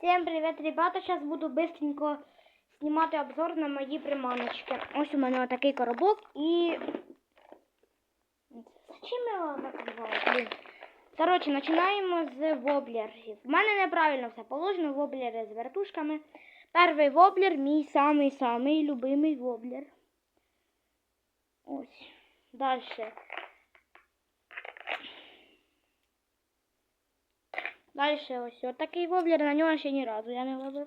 Всем привет, ребята! Сейчас буду быстренько знімати обзор на мої приманочки. Ось у мене такий коробок і. Чим я його закривала? Блін. Коротше, починаємо з воблерів. В мене неправильно все положено, воблери з вертушками. Перший воблер, мій самий-самий любимий воблер. Ось. Дальше. Дальше ось от такий воблер, на нього ще ні разу я не ловив.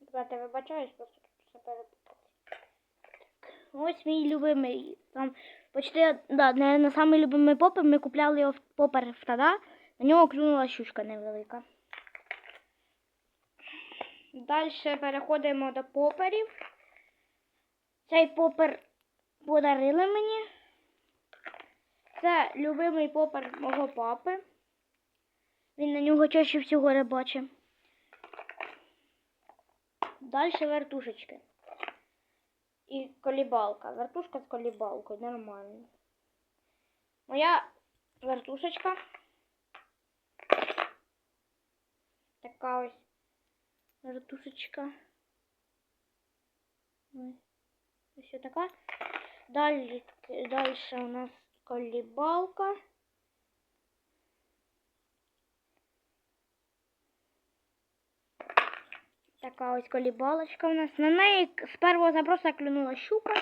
Ребята, вибачаюсь, просто тут все. Ось мій любимий. Там почти, да, наверное, самий любимий попер. Ми купляли його в попер в тада. На нього клюнула щучка невелика. Далі переходимо до поперів. Цей попер подарили мені. Це любимий попер мого папи. Він на нього чаще всього рибачить. Далі вертушечки. І колібалка. Вертушка з колібалкою, нормально. Моя вертушечка. Така ось вертушечка. Ось. Така. Далі, далі у нас колібалка. Така ось колібалочка у нас. На неї з першого заброса клюнула щука.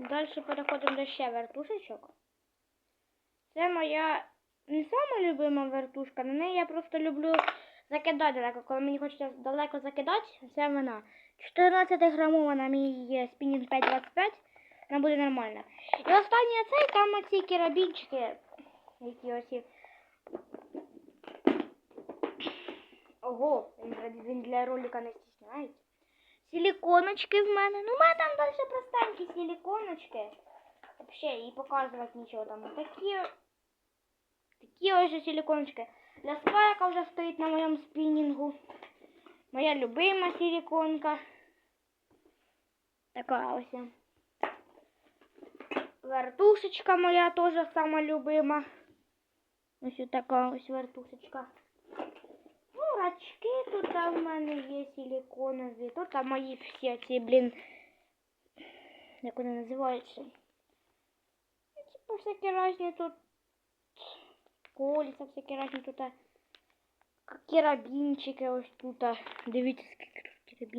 Далі переходимо до ще вертушечок. Це моя не сама любима вертушка, на неї я просто люблю закидати далеко. Коли мені хочеться далеко закидати, це вона. 14 грамована мій є спінінг 525, вона буде нормальна. І останнє це там оці керабінчики, які є. Ого, він, для ролика не стісняється. Силіконочки в мене. Ну, в мене там далі простенькі силіконочки. Взагалі, і показувати нічого там. Такі, такі ось силіконочки. Для спайка вже стоїть на моєму спінінгу. Моя любима силіконка. Така ось. Вертушечка моя теж сама любима. Ось така ось вертушечка. Ну, рачки тут в мене є силіконові. Тут там мої всі ці, блін. Як вони називаються? Ну, типу всякі різні тут. Кольця всякі разні тут. Карабінчики ось тут. Дивіться, скільки